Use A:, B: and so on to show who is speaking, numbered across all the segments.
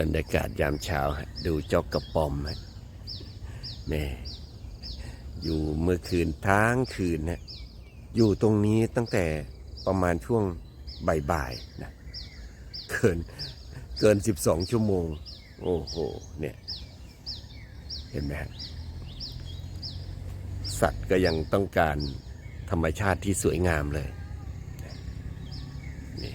A: บรรยากาศยามเช้าดูจอกกระป๋อมฮะแม่อยู่เมื่อคืนทั้งคืนนะอยู่ตรงนี้ตั้งแต่ประมาณช่วงบ่ายๆนะเกินเกินสิบสองชั่วโมง โอ้โหเนี่ย เห็นไหมฮะสัตว์ก็ยังต้องการธรรมชาติที่สวยงามเลยนี่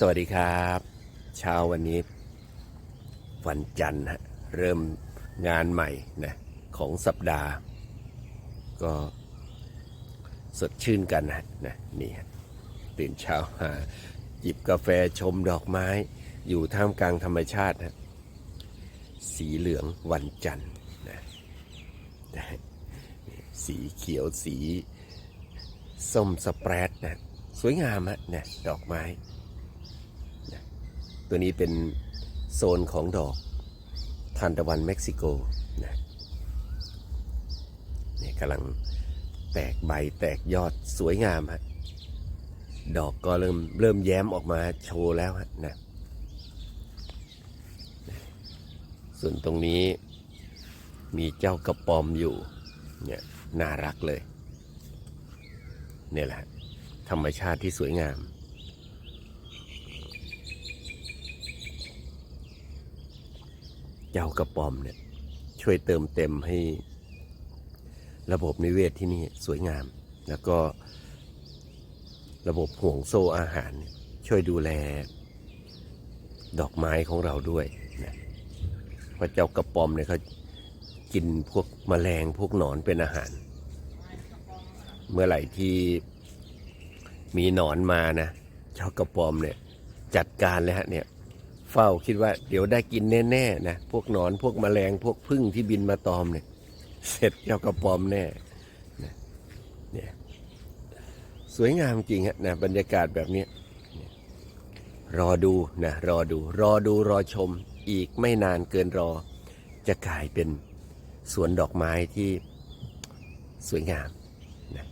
A: สวัสดีครับ เช้าวันนี้ วันจันทร์ฮะเริ่มงานใหม่นะของสัปดาห์ ก็สดชื่นกันนะนะนี่ตื่นเช้ามาหยิบกาแฟชมดอกไม้ อยู่ท่ามกลางธรรมชาตินะสีเหลืองวันจันทร์นะนะสีเขียวสีส้มสเปรดนะสวยงามฮะนะดอกไม้ ตัวนี้เป็นโซนของดอกทานตะวันเม็กซิโกนะนี่กำลังแตกใบแตกยอดสวยงามฮะดอกก็เริ่มเริ่มแย้มออกมาโชว์แล้วฮะนะส่วนตรงนี้มีเจ้ากระปอมอยู่เนี่ยน่ารักเลย เนี่ยแหละธรรมชาติที่สวยงาม จ้ากระป๋อมเนี่ยช่วยเติมเต็มให้ระบบนิเวศที่นี่สวยงาม แล้วก็ระบบห่วงโซ่อาหาร ช่วยดูแลดอกไม้ของเราด้วยนะเพราะเจ้ากระป๋อมเนี่ยเขากินพวกแมลงพวกหนอนเป็นอาหาร เมื่อไหร่ที่มีหนอนมานะเจ้ากระป๋อมเนี่ยจัดการเลยฮะเนี่ย เฝ้าคิดว่าเดี๋ยวได้กินแน่ๆนะพวกหนอนพวกแมลงพวกพึ่งที่บินมาตอมเนี่ย เสร็จเจ้ากระปอมแน่นะเนี่ยสวยงามจริงฮะนะบรรยากาศแบบนี้รอดูนะรอดู รอดูรอชมอีกไม่นานเกินรอ จะกลายเป็นสวนดอกไม้ที่สวยงามนะ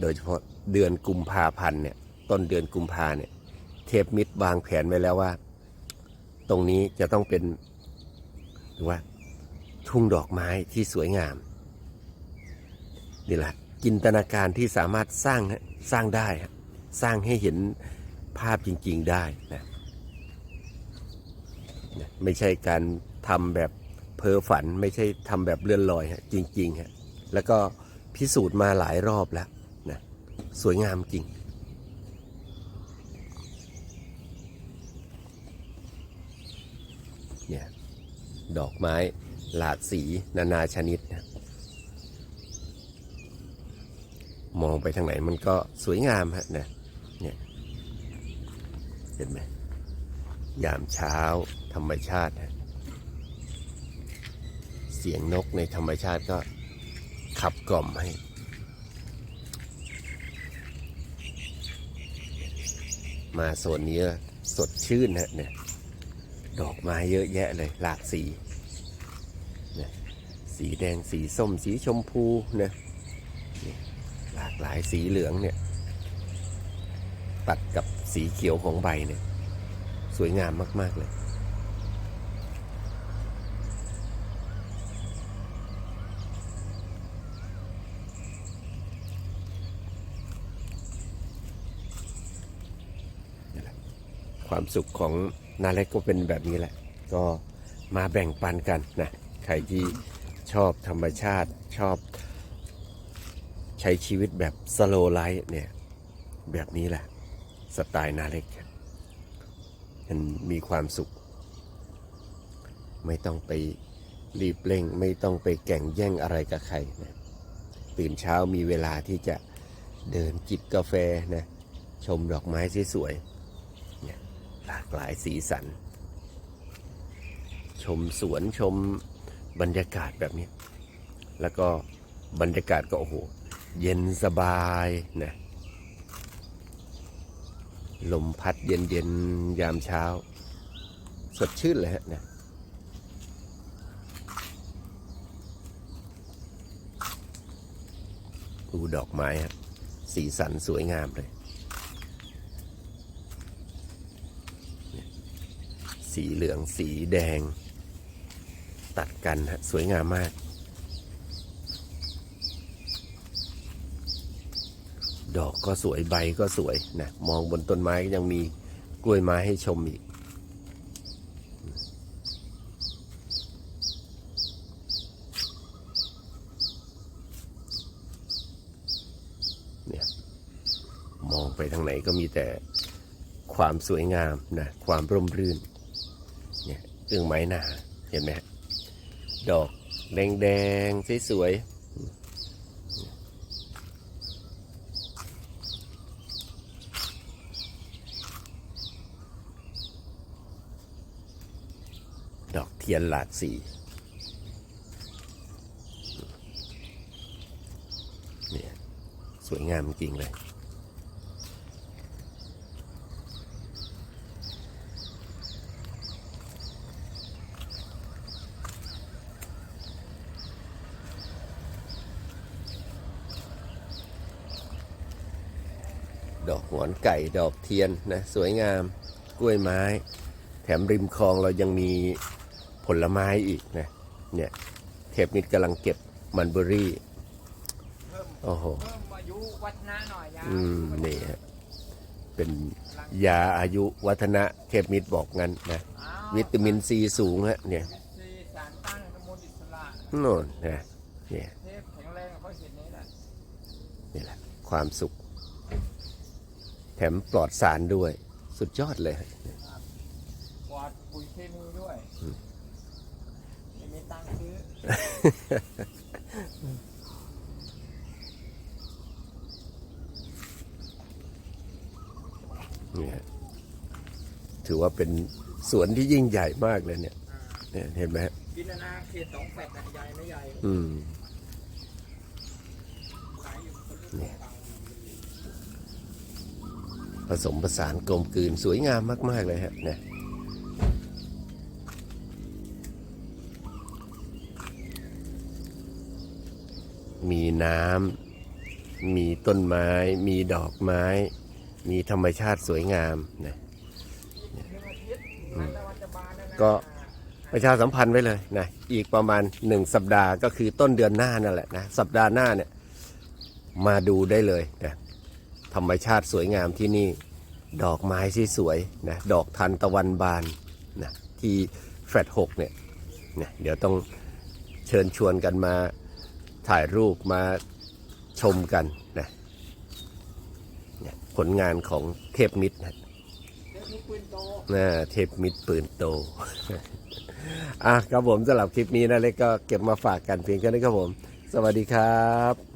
A: โดยเฉพาะเดือนกุมภาพันธ์เนี่ยต้นเดือนกุมภาเนี่ย เทพมิตรวางแผนไว้แล้วว่า ตรงนี้จะต้องเป็นหรือว่า ทุ่งดอกไม้ที่สวยงามนี่แหละจินตนาการที่สามารถสร้างสร้างได้ สร้างให้เห็นภาพจริง ๆได้นะนะไม่ใช่การทำแบบเพ้อฝันไม่ใช่ทำแบบเลื่อนลอยฮะจริงๆฮะแล้วก็พิสูจน์มาหลายรอบแล้วนะสวยงามจริง เนี่ยดอกไม้หลากสีนานาชนิดนะมองไปทางไหนมันก็สวยงามฮะนะเนี่ยเห็นไหมยามเช้าธรรมชาติ เสียงนกในธรรมชาติก็ขับกล่อมให้ มาโซนนี้สดชื่นฮะเนี่ย ดอกไม้เยอะแยะเลยหลากสีนะสีแดงสีส้มสีชมพูนะนี่หลากหลายสีเหลืองเนี่ยตัดกับสีเขียวของใบเนี่ยสวยงามมาก ๆ เลยความสุขของ นาเล็กก็เป็นแบบนี้แหละ ก็มาแบ่งปันกันนะใครที่ชอบธรรมชาติชอบ ใช้ชีวิตแบบสโลไลฟ์เนี่ย แบบนี้แหละ สไตล์นาเล็กมันมีความสุข ไม่ต้องไปรีบเร่ง ไม่ต้องไปแก่งแย่งอะไรกับใครนะตื่นเช้ามีเวลาที่จะเดินจิบกาแฟนะชมดอกไม้สวยๆเนี่ย หลากหลายสีสัน ชมสวนชมบรรยากาศแบบนี้ แล้วก็บรรยากาศก็โอ้โห เย็นสบายนะลมพัดเย็นเย็นๆยามเช้า สดชื่นเลยฮะนะดูดอกไม้ครับสีสันสวยงามเลย สีเหลืองสีแดง ตัดกันฮะสวยงามมาก ดอกก็สวยใบก็สวยนะมองบนต้นไม้ก็ยังมีกล้วยไม้ให้ชมอีกเนี่ยมองไปทางไหนก็มีแต่ความสวยงามนะความร่มรื่น อื้องไม้หนาเห็นไหมดอกแดงๆสวยๆดอกเทียนหลากสีเนี่ยสวยงามจริงเลย ดอกหงอนไก่ดอกเทียนนะสวยงามกล้วยไม้ แถมริมคลองเรายังมีผลไม้อีกนะเนี่ยเทปนิดกำลังเก็บมันเบอรี่โอ้โห
B: เพิ่มอายุวัฒนะหน่อยยา
A: อืมนี่ฮะเป็นยาอายุวัฒนะเทปมิดบอกงั้นนะ
B: วิ
A: ตามินซีสูงฮะเนี่ย
B: นซีสารต้านอนุมูลอิสระ
A: โน่นนะเนี่ย
B: เทพแข็งแรงเขาเห็นนี้แหละ
A: นี่แหละความสุข แถมปลอดสารด้วย สุดยอดเลยฮะ
B: ปลอดปุ๋ยเคมีด้วยไม่มีตังค์ซื้อ
A: เนี่ยฮะถือว่าเป็นสวนที่ยิ่งใหญ่มากเลยเนี่ย เนี่ยเห็นไหมฮะ
B: กินนาเขตสองแปดนะใหญ่ไม่ใหญ่
A: อืม
B: ขายอยู่คนละ
A: เนี่ย ผสมผสานกลมกลืนสวยงามมาก ๆ เลยฮะเนี่ยมีน้ำ มีต้นไม้ มีดอกไม้ มีธรรมชาติสวยงามนะ
B: หนึ่งอาทิตย์มันตะวันจะบานแล้วนะ
A: ก็ประชาสัมพันธ์ไว้เลยนะอีกประมาณหนึ่งสัปดาห์ก็คือต้นเดือนหน้านั่นแหละนะสัปดาห์หน้าเนี่ยมาดูได้เลยนะ ธรรมชาติสวยงามที่นี่ ดอกไม้ที่สวยนะดอกทันตะวันบานนะที่แฟลตหกเนี่ยนะเดี๋ยวต้องเชิญชวนกันมาถ่ายรูปมาชมกันนะเนี่ยผลงานของเทพมิตรนะ
B: เทพนี้ปืนโต
A: นะเทพมิตรปืนโต อะครับผมสำหรับคลิปนี้นะเล็กก็เก็บมาฝากกันเพียงแค่นี้ครับผม สวัสดีครับ